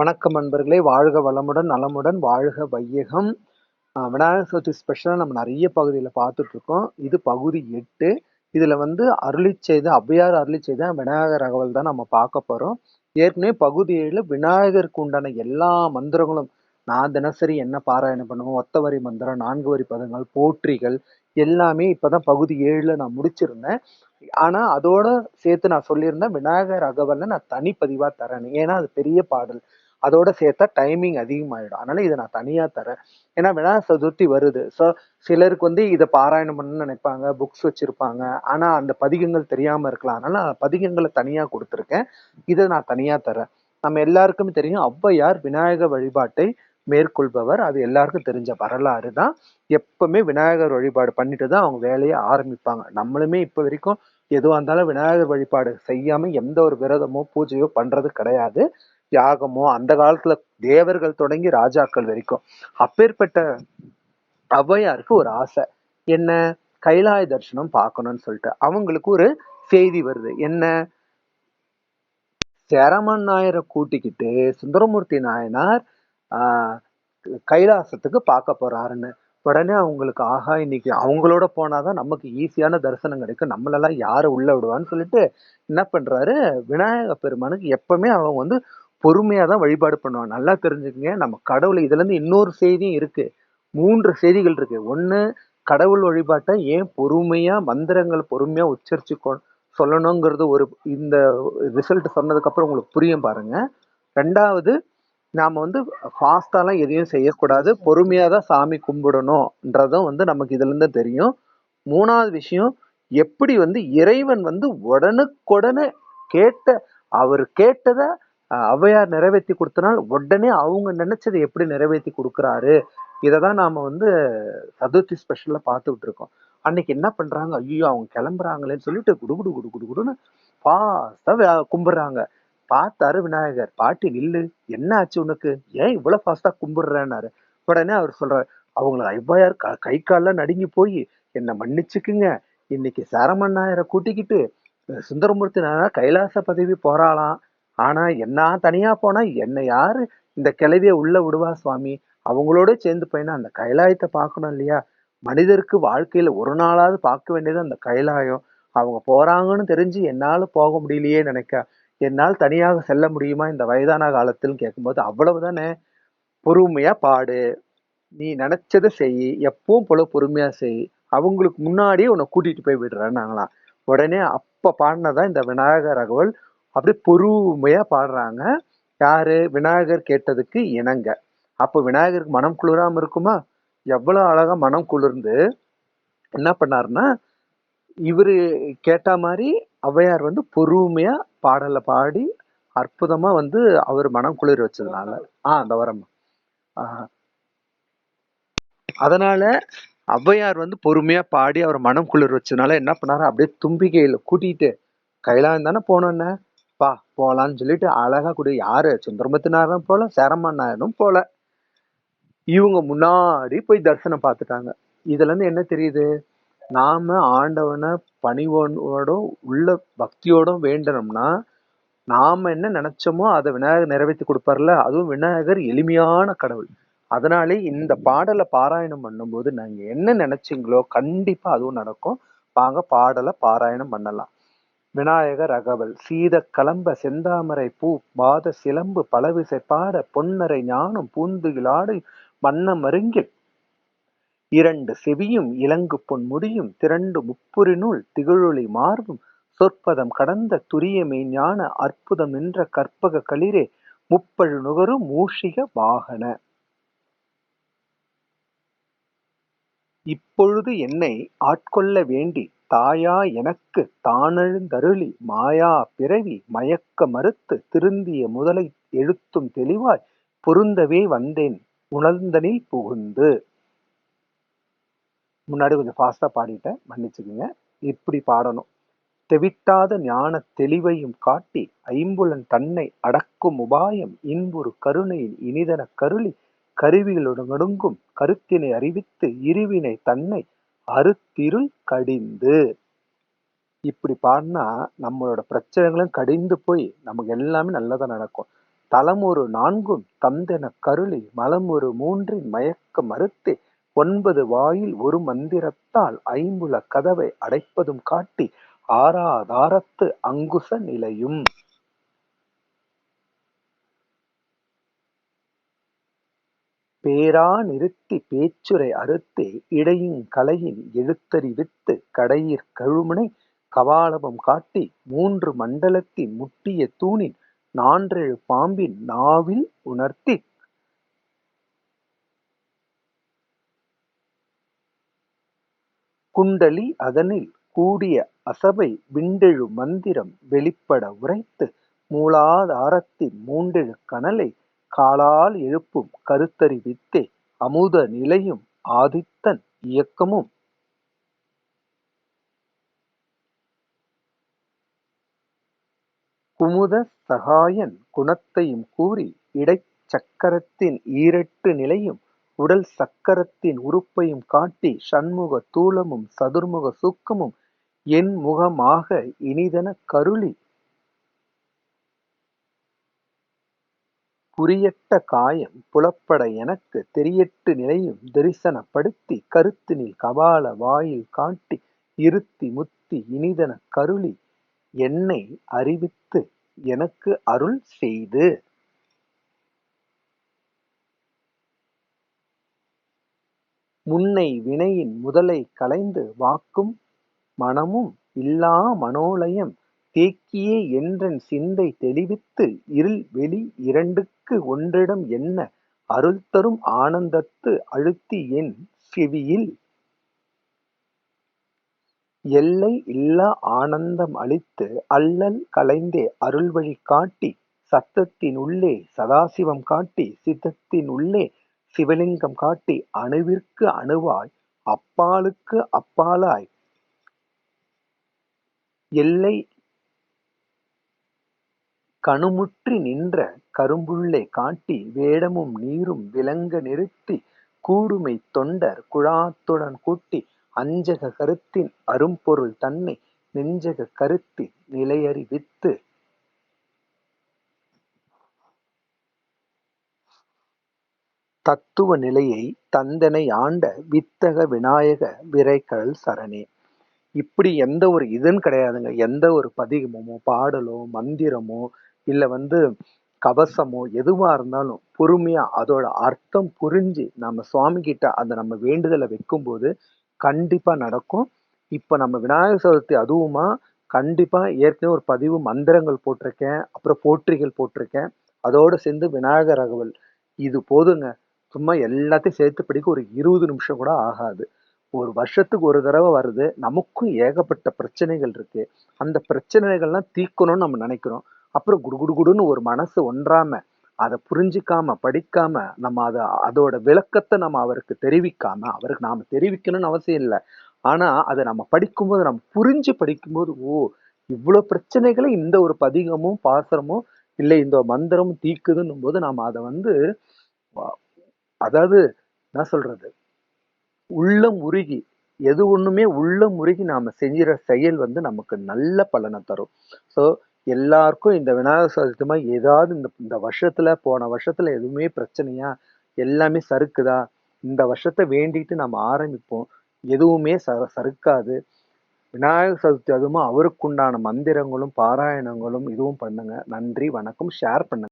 வணக்கம் நண்பர்களே. வாழ்க வளமுடன் நலமுடன் வாழ்க வையகம். விநாயகர் சதுர்த்தி ஸ்பெஷலாக நம்ம நிறைய பகுதியில் பார்த்துட்டு இருக்கோம் இது பகுதி எட்டு. இதில் வந்து அருளி செய்த அபியார் அருளி செய்த விநாயகர் அகவல் தான் நம்ம பார்க்க போகிறோம் ஏற்கனவே பகுதி ஏழில் விநாயகருக்கு உண்டான எல்லா மந்திரங்களும் நான் தினசரி என்ன பாராயணம் பண்ணுவோம் ஒத்த வரி மந்திரம் நான்கு வரி பதங்கள் போற்றிகள் எல்லாமே இப்போ தான் பகுதி ஏழில் நான் முடிச்சிருந்தேன். ஆனா அதோட சேர்த்து நான் சொல்லியிருந்தேன் விநாயகர் அகவல்ல நான் தனிப்பதிவா தரேன் ஏன்னா அது பெரிய பாடல். அதோட சேர்த்தா டைமிங் அதிகமாயிடும். அதனால இதை நான் தனியா தரேன். ஏன்னா விநாயகர் சதுர்த்தி வருது. ஸோ சிலருக்கு வந்து இதை பாராயணம் பண்ணணும்னு நினைப்பாங்க புக்ஸ் வச்சிருப்பாங்க. ஆனா அந்த பதிகங்கள் தெரியாம இருக்கலாம். அதனால நான் பதிகங்களை தனியா கொடுத்துருக்கேன். இதை நான் தனியா தரேன். நம்ம எல்லாருக்குமே தெரியும் ஔவையார் விநாயகர் வழிபாட்டை மேற்கொள்பவர். அது எல்லாருக்கும் தெரிஞ்ச வரலாறு தான். எப்பவுமே விநாயகர் வழிபாடு பண்ணிட்டு தான் அவங்க வேலையை ஆரம்பிப்பாங்க. நம்மளுமே இப்போ வரைக்கும் எதுவாக இருந்தாலும் விநாயகர் வழிபாடு செய்யாம எந்த ஒரு விரதமோ பூஜையோ பண்றது கிடையாது. யாகமோ அந்த காலத்துல தேவர்கள் தொடங்கி ராஜாக்கள் வரைக்கும். அப்பேற்பட்ட ஔவையாருக்கு ஒரு ஆசை. என்ன? கைலாய தரிசனம் பார்க்கணும்னு சொல்லிட்டு. அவங்களுக்கு ஒரு செய்தி வருது. என்ன? சேரமன் நாயரை கூட்டிக்கிட்டு சுந்தரமூர்த்தி நாயனார் ஆஹ் கைலாசத்துக்கு பார்க்க போறாருன்னு. உடனே அவங்களுக்கு ஆஹா இன்னைக்கு அவங்களோட போனாதான் நமக்கு ஈஸியான தரிசனம் கிடைக்கும். நம்மளெல்லாம் யாரு உள்ள விடுவான்னு சொல்லிட்டு என்ன பண்றாரு? விநாயக பெருமானுக்கு எப்பவுமே அவங்க வந்து பொறுமையாக தான் வழிபாடு பண்ணுவாங்க. நல்லா தெரிஞ்சுக்கங்க. நம்ம கடவுளை இதுலேருந்து இன்னொரு செய்தியும் இருக்குது மூன்று செய்திகள் இருக்குது ஒன்று கடவுள் வழிபாட்டை ஏன் பொறுமையாக மந்திரங்கள் பொறுமையாக உச்சரிச்சு சொல்லணுங்கிறது ஒரு இந்த ரிசல்ட் சொன்னதுக்கப்புறம் உங்களுக்கு புரியும் பாருங்க. ரெண்டாவது நாம் வந்து ஃபாஸ்டாலாம் எதையும் செய்யக்கூடாது. பொறுமையாக தான் சாமி கும்பிடணும்ன்றதும் வந்து நமக்கு இதுலேருந்து தெரியும். மூணாவது விஷயம் எப்படி வந்து இறைவன் வந்து உடனுக்குடனே கேட்ட அவர் கேட்டதை ஔவையார் நிறைவேற்றி கொடுத்தனால் உடனே அவங்க நினைச்சதை எப்படி நிறைவேற்றி கொடுக்குறாரு? இதை தான் நாம் வந்து சதுர்த்தி ஸ்பெஷலில் பார்த்துக்கிட்டு இருக்கோம் அன்னைக்கு என்ன பண்ணுறாங்க ஐயோ அவங்க கிளம்புறாங்களேன்னு சொல்லிட்டு குடு குடு குடு குடு குடுன்னு ஃபாஸ்ட்டாக கும்பிட்றாங்க. பார்த்தாரு விநாயகர். பாட்டி நில்லு. என்ன ஆச்சு உனக்கு? ஏன் இவ்வளோ ஃபாஸ்ட்டாக கும்பிட்றேன்னாரு? உடனே அவர் சொல்கிறார் அவங்கள ஐவாயார் க கை காலெலாம் நடுங்கி போய் என்னை மன்னிச்சுக்குங்க. இன்னைக்கு சாரமன் நாயரை கூட்டிக்கிட்டு சுந்தரமூர்த்தி நாயனார் கைலாச பதவி போகிறாளாம் ஆனா என்ன தனியா போனா என்னை யாரு இந்த கிளவிய உள்ள விடுவா சுவாமி? அவங்களோட சேர்ந்து போயினா அந்த கைலாயத்தை பார்க்கணும் இல்லையா? மனிதருக்கு வாழ்க்கையில ஒரு நாளாவது பார்க்க வேண்டியது அந்த கைலாயம். அவங்க போறாங்கன்னு தெரிஞ்சு என்னால போக முடியலையே நினைக்க? என்னால் தனியாக செல்ல முடியுமா? இந்த வயதான காலத்தில் கேட்கும்போது அவ்வளவுதானே. பொறுமையா பாடு. நீ நினைச்சதை செய். எப்பவும் போல பொறுமையா செய். அவங்களுக்கு முன்னாடியே உன்னை கூட்டிட்டு போய் விடுறேன்னாங்களாம். உடனே அப்ப பாடினதான் இந்த விநாயகர் ரகவல் அப்படியே பொறுமையா பாடுறாங்க. யாரு? விநாயகர் கேட்டதுக்கு இணங்க. அப்போ விநாயகருக்கு மனம் குளிராம இருக்குமா? எவ்வளவு அழகா மனம் குளிர்ந்து என்ன பண்ணாருன்னா இவரு கேட்ட மாதிரி ஔவையார் வந்து பொறுமையா பாடலை பாடி அற்புதமா வந்து அவர் மனம் குளிர் வச்சதுனால. ஆஹ் அந்த வரமா ஆஹ் அதனால ஔவையார் வந்து பொறுமையா பாடி அவர் மனம் குளிர் வச்சதுனால என்ன பண்ணாரு? அப்படியே தும்பிக்கையில கூட்டிட்டு கைலாயம் தானே போனோன்னே பா போகலான்னு சொல்லிட்டு அழகா கூட யாரு? சுந்தரமத்தினாரும் போல சேரம்மன் போல. இவங்க முன்னாடி போய் தரிசனம் பார்த்துட்டாங்க. இதுல இருந்து என்ன தெரியுது? நாம ஆண்டவனை பணிவோட உள்ள பக்தியோடும் வேண்டணும்னா நாம என்ன நினைச்சோமோ அதை விநாயகர் நிறைவேற்றி கொடுப்பார்ல? அதுவும் விநாயகர் எளிமையான கடவுள். அதனாலே இந்த பாடலை பாராயணம் பண்ணும்போது நாங்கள் என்ன நினச்சிங்களோ கண்டிப்பாக அதுவும் நடக்கும். வாங்க பாடலை பாராயணம் பண்ணலாம். விநாயகர் அகவல். சீத கலம்ப செந்தாமரை பூ பாத சிலம்பு பலவிசை பாட பொன்னரை ஞானம் பூந்துகிலாடு வண்ண மருங்கில் இரண்டு செவியும் இலங்கு பொன் முடியும் திரண்டு முப்புரினுள் திகழொளி மார்பும் சொற்பதம் கடந்த துரியமே ஞான அற்புதம் நின்ற கற்பக களிரே முப்பழு நுகரு மூஷிக வாகன. இப்பொழுது என்னை ஆட்கொள்ள வேண்டி தாயா எனக்கு தானெழுந்தருளி மாயா பிறவி மயக்க மறுத்து திருந்திய முதலை எழுத்தும் தெளிவாய் பொருந்தவே வந்தேன் உணர்ந்தனில் புகுந்து. முன்னாடி கொஞ்சம் ஃபாஸ்டா பாடிட்டேன் மன்னிச்சுக்குங்க. இப்படி பாடணும். தெவிட்டாத ஞான தெளிவையும் காட்டி ஐம்புலன் தன்னை அடக்கும் உபாயம் இன்புறு கருணையின் இனிதன கருளி கருவிகளுடன் நடுங்கும் கருத்தினை அறிவித்து இருவினை தன்னை அறுத்திருள் கடிந்து. இப்படி பாடினா நம்மளோட பிரச்சனைகளும் கடிந்து போய் நமக்கு எல்லாமே நல்லதா நடக்கும். தலமொரு நான்கும் தந்தென கருளி மலமொரு மூன்றின் மயக்க மறுத்தே ஒன்பது வாயில் ஒரு மந்திரத்தால் ஐம்புல கதவை அடைப்பதும் காட்டி ஆறாதாரத்து அங்குச நிலையும். பேரா நிறுத்தி பேச்சுரை அறுத்தே இடையுங் கலையின் எழுத்தறிவித்து கடையிற் கழுமுனை கவாலபம் காட்டி மூன்று மண்டலத்தின் முட்டிய தூணின் நான்றெழு பாம்பின் நாவில் உணர்த்தி. குண்டலி அதனில் கூடிய அசபை விண்டெழு மந்திரம் வெளிப்பட உரைத்து மூலாதாரத்தின் மூன்றெழு கனலை காலால் எழுப்பும் கருத்தறிவித்தே அமுத நிலையும் ஆதித்தன் இயக்கமும். குமுத சகாயன் குணத்தையும் கூறி இடைச் சக்கரத்தின் ஈரட்டு நிலையும் உடல் சக்கரத்தின் உறுப்பையும் காட்டி சண்முக தூலமும் சதுர்முக சூக்கமும் என் முகமாக இனிதன கருளி புரியட்ட காயம் புலப்பட எனக்கு தெரியட்டு நிலையும் தரிசனப்படுத்தி கருத்தினில் கபால வாயில் காட்டி இருத்தி முத்தி இனிதெனக் கருளி என்னை அறிவித்து எனக்கு அருள் செய்து. முன்னை வினையின் முதலை களைந்து வாக்கும் மனமும் இல்லா மனோலயம் தேக்கியே என்றன் சிந்தை தெளிவித்து இருள் வெளி இரண்டு எனக்கு ஒன்றிடம் என்ன? அருள்தரும் ஆனந்தத்து அழுத்தி என் செவியில். எல்லை இல்லா ஆனந்தம் அளித்து அல்லல் கலைந்தே அருள்வழி காட்டி சத்தத்தின் உள்ளே சதாசிவம் காட்டி சித்தத்தின் உள்ளே சிவலிங்கம் காட்டி அணுவிற்கு அணுவாய் அப்பாலுக்கு அப்பாலாய். எல்லை கணுமுற்றி நின்ற கரும்புள்ளே காட்டி வேடமும் நீரும் விளங்க நிறுத்தி கூடுமை தொண்டர் குழாத்துடன் கூட்டி அஞ்சக கருத்தின் அரும்பொருள் தன்னை நெஞ்சக கருத்தின் நிலையறிவித்து தத்துவ நிலையை தந்தனை ஆண்ட வித்தக விநாயக விரைக்கடல் சரணே. இப்படி எந்த ஒரு இதுன்னு கிடையாதுங்க. எந்த ஒரு பதிகமோ பாடலோ மந்திரமோ இல்லை வந்து கவசமோ எதுவாக இருந்தாலும் பொறுமையாக அதோட அர்த்தம் புரிஞ்சு நம்ம சுவாமி கிட்ட அந்த நம்ம வேண்டுதலை வைக்கும்போது கண்டிப்பாக நடக்கும். இப்போ நம்ம விநாயகர் சதுர்த்தி அதுவுமா கண்டிப்பாக ஏற்கனவே ஒரு பதிவு மந்திரங்கள் போட்டிருக்கேன் அப்புறம் போற்றிகள் போட்டிருக்கேன். அதோடு சேர்ந்து விநாயகர் அகவல். இது போதுங்க. சும்மா எல்லாத்தையும் சேர்த்து படிக்க ஒரு இருபது நிமிஷம் கூட ஆகாது. ஒரு வருஷத்துக்கு ஒரு தடவை வருது. நமக்கும் ஏகப்பட்ட பிரச்சனைகள் இருக்கு. அந்த பிரச்சனைகள்லாம் தீர்க்கணும்னு நம்ம நினைக்கிறோம். அப்புறம் குடுகுடுகுடுன்னு ஒரு மனசு ஒன்றாம அதை புரிஞ்சிக்காம படிக்காம நம்ம அதை அதோட விளக்கத்தை நம்ம அவருக்கு தெரிவிக்காம அவருக்கு நாம தெரிவிக்கணும்னு அவசியம் இல்லை. ஆனா அதை நம்ம படிக்கும்போது நம்ம புரிஞ்சு படிக்கும்போது ஓ இவ்வளவு பிரச்சனைகளை இந்த ஒரு பதிகமும் பாசரமும் இல்லை இந்த மந்திரமும் தீக்குதுன்னும் போது நாம அதை வந்து அதாவது என்ன சொல்றது? உள்ளம் உருகி எது ஒண்ணுமே உள்ளம் உருகி நாம செஞ்சிற செயல் வந்து நமக்கு நல்ல பலனை தரும். ஸோ எல்லாருக்கும் இந்த விநாயகர் சதுர்த்தி மாதிரி ஏதாவது இந்த இந்த வருஷத்துல போன வருஷத்துல எதுவுமே பிரச்சனையா? எல்லாமே சறுக்குதா? இந்த வருஷத்தை வேண்டிட்டு நம்ம ஆரம்பிப்போம். எதுவுமே ச சறுக்காது. விநாயகர் சதுர்த்தி அதுவும் அவருக்குண்டான மந்திரங்களும் பாராயணங்களும் இதுவும் பண்ணுங்க. நன்றி வணக்கம். ஷேர் பண்ணுங்க.